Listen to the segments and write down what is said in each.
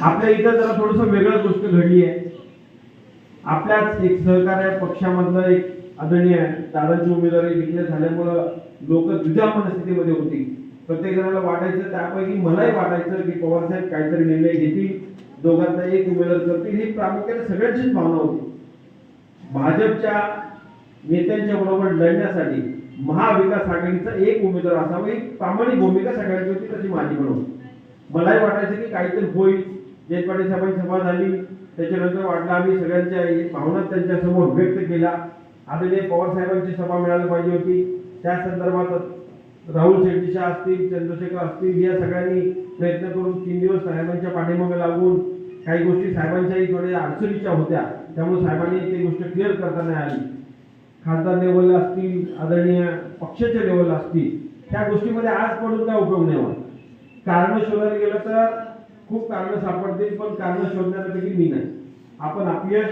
आपल्या इथं जरा थोडस वेगळं गोष्ट घडली आहे. आपल्याच एक सहकार्य पक्षामधलं एक आदरणीय दादाची उमेदवारी डिक्लेअर झाल्यामुळं लोक दुजा मनस्थितीमध्ये होती. प्रत्येक जणाला वाटायचं त्यापैकी मलाही वाटायचं की पवार साहेब काहीतरी निर्णय घेतील दोघांचा एक उमेदवार करतील ही प्रामुख्याने सगळ्यांचीच भावना होती. भाजपच्या नेत्यांच्या बरोबर लढण्यासाठी महाविकास आघाडीचा एक उमेदवार असावा ही प्रामाणिक भूमिका सगळ्यांची होती तशी माझी पण होती. मलाही वाटायचं की काहीतरी होईल. जयपाटी साहेबांची सभा झाली. त्याच्यानंतर वाटलं आम्ही सगळ्यांच्या भावना त्यांच्यासमोर व्यक्त केल्या. आदरणीय पवार साहेबांची सभा मिळायला पाहिजे होती. त्या संदर्भात राहुल शेट्टीशा असतील चंद्रशेखर असतील या सगळ्यांनी प्रयत्न करून तीन दिवस साहेबांच्या पाठीमागे लागून काही गोष्टी साहेबांच्याही थोड्या अडचणीच्या होत्या. त्यामुळे साहेबांनी ती गोष्ट क्लिअर करता नाही आली. खासदार लेवलला असतील आदरणीय पक्षाच्या लेवलला असतील त्या गोष्टीमध्ये आज पडून काय उपयोग नाही होत कारण शोधायला गेलं तर खूप कारण सापडतील पण कारण शोधण्यापैकी मी नाही. आपण अपयश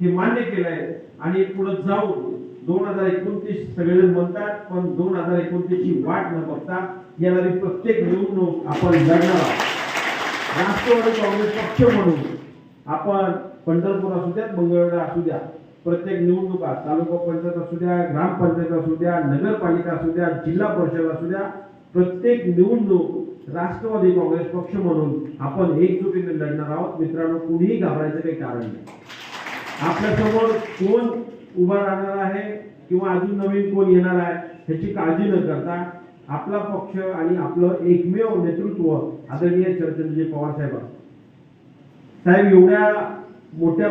हे मान्य केलं आहे आणि पुढे जाऊ दोन हजार एकोणतीस सगळेजण म्हणतात पण दोन हजार एकोणतीस ची वाट न बघता येणारी प्रत्येक निवडणूक आपण लढणार आहोत. राष्ट्रवादी काँग्रेस पक्ष म्हणून आपण पंढरपूर असू द्या मंगळवेढा असू द्या प्रत्येक निवडणुका तालुका पंचायत असू द्या ग्रामपंचायत असू द्या नगरपालिका असू द्या जिल्हा परिषद असू द्या प्रत्येक निवडणूक राष्ट्रवादी काँग्रेस पक्ष म्हणून आपण एकजुटीने लढणार आहोत. मित्रांनो कुणीही घाबरायचं काही कारण नाही. आपल्यासमोर कोण उभा राहणार आहे किंवा अजून नवीन कोण येणार आहे ह्याची काळजी न करता आपला पक्ष आणि आपलं एकमेव नेतृत्व आदरणीय चंद्रजी पवार साहेब साहेब एवढ्या मोठ्या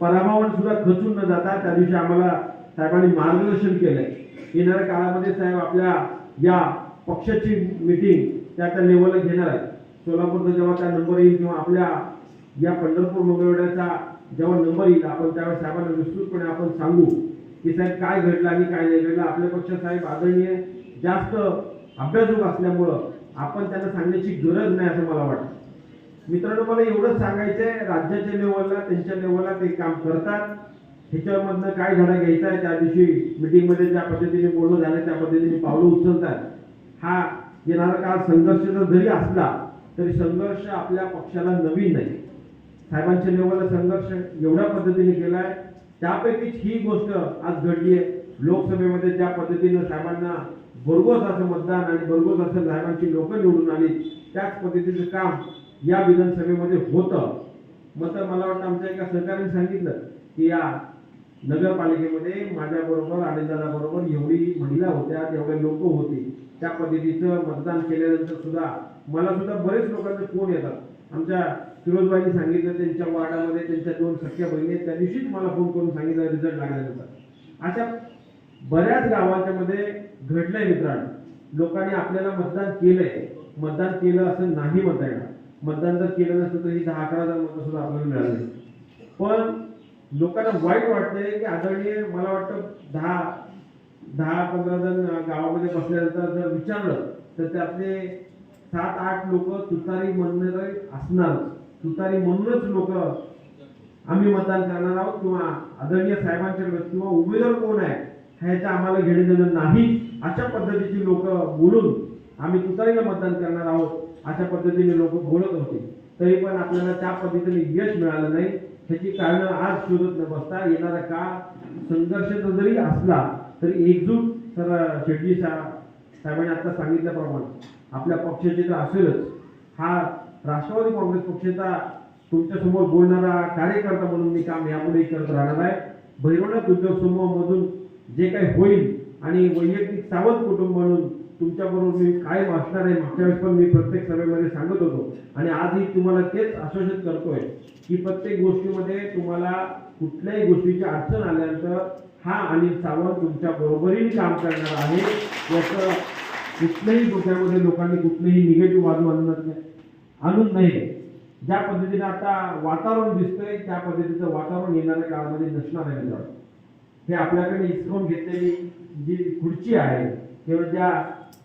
पराभवाने सुद्धा खचून न जाता त्या दिवशी आम्हाला साहेबांनी मार्गदर्शन केलंय. येणाऱ्या काळामध्ये साहेब आपल्या या पक्षाची मिटिंग त्या त्या लेवलला घेणार आहे. सोलापूरचा जेव्हा त्या नंबर येईल किंवा आपल्या या पंढरपूर मंगळवेड्याचा जेव्हा नंबर येईल आपण त्यावेळेस साहेबांना विस्तृतपणे आपण सांगू की साहेब काय घडलं आणि काय नाही घडलं. आपल्या पक्ष साहेब आदरणीय जास्त अभ्यासक असल्यामुळं आपण त्यांना सांगण्याची गरज नाही असं मला वाटतं. मित्रांनो मला एवढंच सांगायचं आहे राज्याच्या लेवलला त्यांच्या लेवलला ते काम करतात. ह्याच्यामधनं काय धडा घ्यायचा आहे त्या दिवशी मीटिंगमध्ये ज्या पद्धतीने बोलणं झालं त्या पद्धतीने पावलं उचलतात. हा येणारा काळ जर जरी असला तरी संघर्ष आपल्या पक्षाला नवीन नाही. साहेबांच्या लेवलला संघर्ष एवढ्या पद्धतीने केलाय. त्यापैकीच ही गोष्ट आज घडली आहे लोकसभेमध्ये ज्या पद्धतीनं साहेबांना भरघोस असं मतदान आणि भरघोस असं साहेबांची लोक निवडून आली त्याच पद्धतीचं काम या विधानसभेमध्ये होतं. मग तर मला वाटतं आमच्या एका सहकार्याने सांगितलं की या नगरपालिकेमध्ये माझ्याबरोबर बरोबर एवढी महिला होत्या तेवढे लोक होती. त्या पद्धतीचं मतदान केल्यानंतर सुद्धा मला सुद्धा बरेच लोकांचे फोन येतात. आमच्या फिरोजबाईंनी सांगितलं त्यांच्या वार्डामध्ये त्यांच्या दोन सख्या बहिणी त्या दिवशीच मला फोन करून सांगितलं रिझल्ट लागल्यानंतर अशा बऱ्याच गावाच्या मध्ये घडलंय मित्रांनो. लोकांनी आपल्याला मतदान केलंय. मतदान केलं असं नाही म्हणता येणार. मतदान जर केलं नसतं तर ही दहा अकरा हजार मतं सुद्धा आपल्याला मिळाली पण लोकांना वाईट वाटतंय की आदरणीय मला वाटतं दहा दहा पंधरा जण गावामध्ये बसल्यानंतर जर विचारलं तर त्यातले सात आठ लोक तुतारी म्हणणारे असणार. तुतारी म्हणूनच लोक आम्ही मतदान करणार आहोत किंवा आदरणीय साहेबांच्याकडे किंवा उमेदवार कोण आहे ह्याचं आम्हाला घेणं देणं नाही. अशा पद्धतीची लोक बोलून आम्ही तुतारीला मतदान करणार आहोत अशा पद्धतीने लोक बोलत होते. तरी पण आपल्याला त्या पद्धतीने यश मिळालं नाही. ह्याची कारणं आज शोधत न बसता येणारा काळ संघर्ष जरी असला तरी एकजूट सर शेट्टी सा- साहेबांनी आता सांगितल्याप्रमाणे आपल्या पक्षाचे तर असेलच. हा राष्ट्रवादी काँग्रेस पक्षाचा तुमच्यासमोर बोलणारा कार्यकर्ता म्हणून मी काम यापुढे करत राहणार आहे. भैरवनाथ उद्योग समूहामधून जे काही होईल आणि वैयक्तिक सावंत कुटुंब म्हणून तुमच्याबरोबर मी कायम असणार आहे मागच्या वेळेस पण मी प्रत्येक सभेमध्ये सांगत होतो. आणि आजही तुम्हाला तेच आश्वासित करतोय की प्रत्येक गोष्टीमध्ये तुम्हाला कुठल्याही गोष्टीची अडचण आल्यानंतर हा अनिल सावंत तुमच्या बरोबरीने काम करणार आहे. याचं कुठल्याही डोक्यामध्ये लोकांनी कुठलीही निगेटिव्ह बाजू आणत नाही. आणून नाही ज्या पद्धतीने आता वातावरण दिसतंय त्या पद्धतीचं वातावरण येणाऱ्या काळामध्ये नसणार आहे हे आपल्याकडे हिसकावून घेतलेली जी खुर्ची आहे किंवा ज्या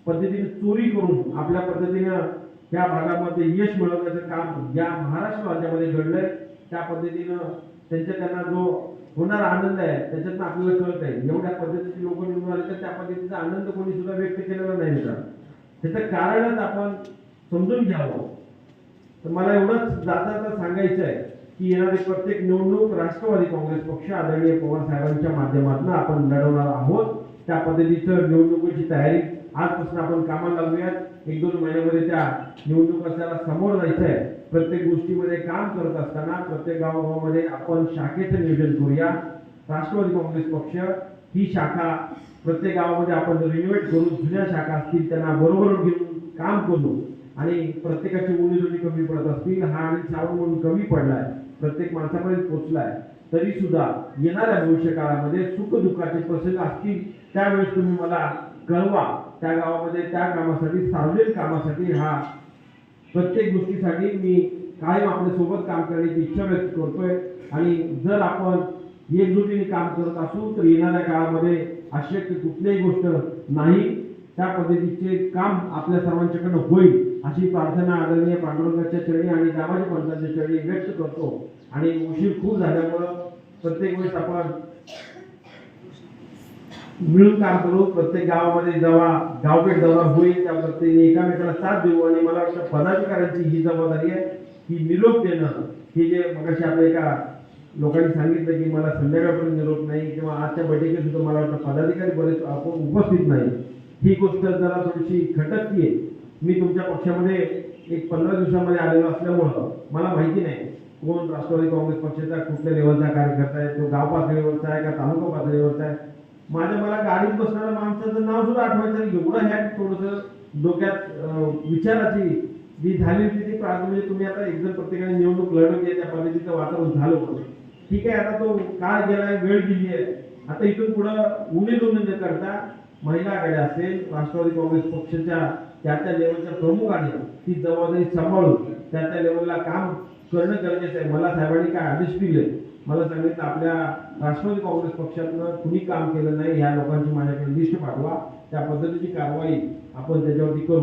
पद्धतीने चोरी करून आपल्या पद्धतीनं त्या भागामध्ये यश मिळवण्याचं काम ज्या महाराष्ट्र राज्यामध्ये घडलंय त्या पद्धतीनं त्यांच्या त्यांना जो होणार आनंद आहे. त्याच्यातनं आपल्याला कळत आहे. एवढ्या पद्धतीचे लोक निवडून आले तर त्या पद्धतीचा आनंद कोणी सुद्धा व्यक्त केलेला नाही मित्रांनो. त्याचं कारणच आपण समजून घ्यावं. तर मला एवढंच जाता जाता सांगायचं आहे की येणारी प्रत्येक निवडणूक राष्ट्रवादी काँग्रेस पक्ष आदरणीय पवार साहेबांच्या माध्यमातून आपण लढवणार आहोत. त्या पद्धतीचं निवडणुकीची तयारी आजपासून आपण कामाला लागूयात एक दोन महिन्यामध्ये त्या निवडणुकाला समोर जायचं आहे. प्रत्येक गोष्टीमध्ये काम करत असताना प्रत्येक गावागावामध्ये आपण शाखेचं नियोजन करूया. राष्ट्रवादी काँग्रेस पक्ष ही शाखा प्रत्येक गावामध्ये आपण रिन्युएट करून जुन्या शाखा असतील त्यांना बरोबर घेऊन काम करू आणि प्रत्येकाची उणी जुनी कमी पडत असतील हा आणि श्रावण म्हणून कमी पडलाय प्रत्येक माणसापर्यंत पोहोचलाय तरी सुद्धा येणाऱ्या भविष्य काळामध्ये सुख दुःखाचे प्रसंग असतील त्यावेळेस तुम्ही मला कळवा. त्या गावामध्ये त्या कामासाठी सार्वजनिक कामासाठी हा प्रत्येक गोष्टीसाठी मी कायम आपल्यासोबत काम करण्याची इच्छा व्यक्त करतोय. आणि जर आपण एकजुटीने काम करत असू तर येणाऱ्या काळामध्ये अशक्य कुठलीही गोष्ट नाही. त्या पद्धतीचे काम आपल्या सर्वांच्याकडनं होईल अशी प्रार्थना आदरणीय पांडुरंगाच्या चरणी आणि दामाजी पंतांच्या चरणी व्यक्त करतो. आणि उशीर खूप झाल्यामुळं प्रत्येक वेळेस आपण मिळून काम करू. प्रत्येक गावामध्ये जेव्हा गावभेट दौरा होईल त्या प्रत्येक एकामेकाला साथ देऊ. आणि मला वाटतं पदाधिकाऱ्यांची ही जबाबदारी आहे की निरोप देणं. हे जे मगाशी आपल्या एका लोकांनी सांगितलं की मला संध्याकाळपर्यंत निरोप नाही किंवा आजच्या बैठकीत सुद्धा मला वाटतं पदाधिकारी बरेच आपण उपस्थित नाही ही गोष्ट जरा थोडीशी खटकती आहे मी तुमच्या पक्षामध्ये एक पंधरा दिवसामध्ये आलेलो असल्यामुळं मला माहिती नाही कोण राष्ट्रवादी काँग्रेस पक्षाचा कुठल्या लेवलचा कार्यकर्ता आहे तो गाव पातळीवरचा आहे का तालुका पातळीवरचा आहे. माझ्या मला गाडीत बसणाऱ्या माणसाचं नाव सुद्धा आठवायचं एवढं ह्या थोडस डोक्यात विचाराची जी झाली होती ती प्रार्थना म्हणजे तुम्ही आता एकदम प्रत्येकाने निवडणूक लढवली आहे त्या पद्धतीचं वातावरण झालं होतं. ठीक आहे आता तो काळ गेलाय वेळ गेली आहे. आता इथून पुढं उणे उमेद न करता महिला आघाडी असेल राष्ट्रवादी काँग्रेस पक्षाच्या त्या त्या लेवलच्या प्रमुखाने ती जबाबदारी सांभाळून त्या त्या लेवलला काम करणं गरजेचं आहे. मला साहेबांनी काय आदेश दिले? मला सांगितलं आपल्या राष्ट्रवादी काँग्रेस पक्षातनं कुणी काम केलं नाही ह्या लोकांची माझ्याकडे लिस्ट पाठवा. त्या पद्धतीची कारवाई आपण त्याच्यावरती करू.